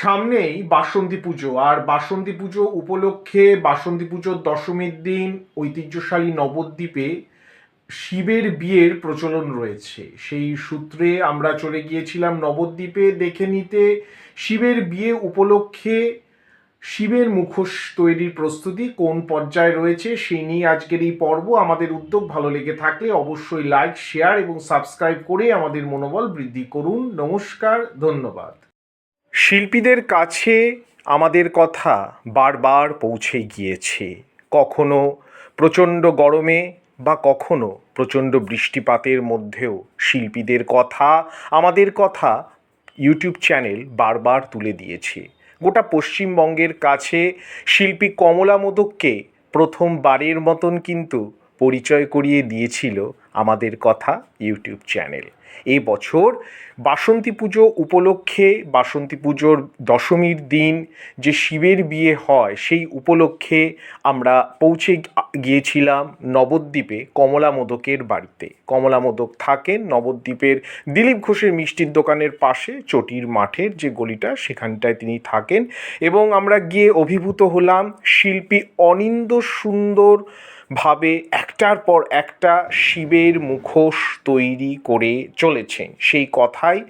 সামনেই বাসন্তী পুজো, আর বাসন্তী পুজো উপলক্ষে বাসন্তী পুজোর দশমীর দিন ঐতিহ্যশালী নবদ্বীপে শিবের বিয়ের প্রচলন রয়েছে। সেই সূত্রে আমরা চলে গিয়েছিলাম নবদ্বীপে দেখে নিতে। শিবের বিয়ে উপলক্ষে শিবের মুখোশ তৈরির প্রস্তুতি কোন পর্যায়ে রয়েছে সেই নিয়ে আজকের এই পর্ব। আমাদের উদ্যোগ ভালো লেগে থাকলে অবশ্যই লাইক, শেয়ার এবং সাবস্ক্রাইব করে আমাদের মনোবল বৃদ্ধি করুন। নমস্কার, ধন্যবাদ। শিল্পীদের কাছে আমাদের কথা বারবার পৌঁছে গিয়েছে। কখনো প্রচণ্ড গরমে বা কখনো প্রচণ্ড বৃষ্টিপাতের মধ্যেও শিল্পীদের কথা, আমাদের কথা ইউটিউব চ্যানেল বারবার তুলে দিয়েছে। গোটা পশ্চিমবঙ্গের কাছে শিল্পী কমলা মোদককে প্রথমবারের মতন কিন্তু পরিচয় করিয়ে দিয়েছিল আমাদের কথা ইউটিউব চ্যানেল। এই বছর বাসন্তী পুজো উপলক্ষে, বাসন্তী পুজোর দশমীর দিন যে শিবের বিয়ে হয়, সেই উপলক্ষে আমরা পৌঁছে গিয়েছিলাম নবদ্বীপে কমলা মোদকের বাড়িতে। কমলা মোদক থাকেন নবদ্বীপের দিলীপ ঘোষের মিষ্টির দোকানের পাশে, চটির মাঠের যে গলিটা, সেখানটায় তিনি থাকেন। এবং আমরা গিয়ে অভিভূত হলাম শিল্পী অনিন্দ সুন্দর ভাবে একটার পর একটা শিবের মুখোশ তৈরি করে চলেছে। সেই কথাই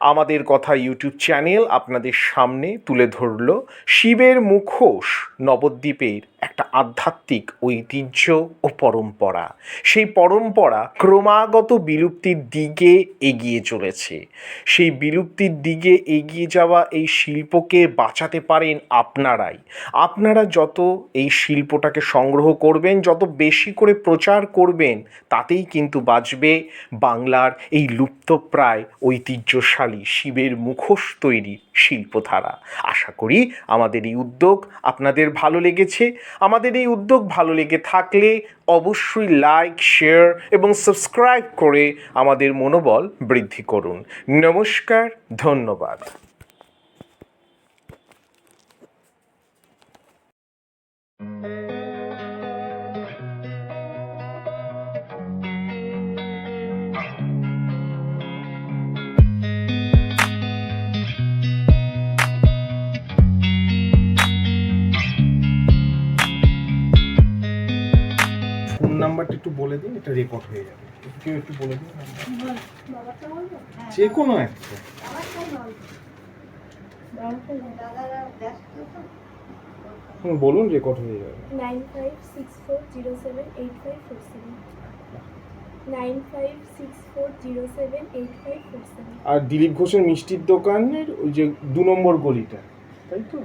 আমাদের কথা ইউটিউব চ্যানেল আপনাদের সামনে তুলে ধরল। শিবের মুখোশ নবদ্বীপের একটা আধ্যাত্মিক ঐতিহ্য ও পরম্পরা। সেই পরম্পরা ক্রমাগত বিলুপ্তির দিকে এগিয়ে চলেছে। সেই বিলুপ্তির দিকে এগিয়ে যাওয়া এই শিল্পকে বাঁচাতে পারেন আপনারাই। আপনারা যত এই শিল্পটাকে সংগ্রহ করবেন, যত বেশি করে প্রচার করবেন, তাতেই কিন্তু বাঁচবে বাংলার এই লুপ্তপ্রায়, ঐতিহ্যশালী শিবের মুখোশ তৈরির শিল্পধারা। আশা করি আমাদের এই উদ্যোগ আপনাদের ভালো লেগেছে। আমাদের এই উদ্যোগ ভালো লেগে থাকলে অবশ্যই লাইক শেয়ার এবং সাবস্ক্রাইব করে আমাদের মনোবল বৃদ্ধি করুন। নমস্কার, ধন্যবাদ। নাম্বারটা একটু বলে দিন এটা রেকর্ড হয়ে যাবে। কেউ একটু বলে দিন যে কোনো একটা বলুন রেকর্ড হয়ে যাবে। Nine five six four zero seven eight five four seven. Nine five six four zero seven eight five four seven. আর দিলীপ ঘোষের মিষ্টির দোকানের ওই যে দু নম্বর গলিটা তাই তো?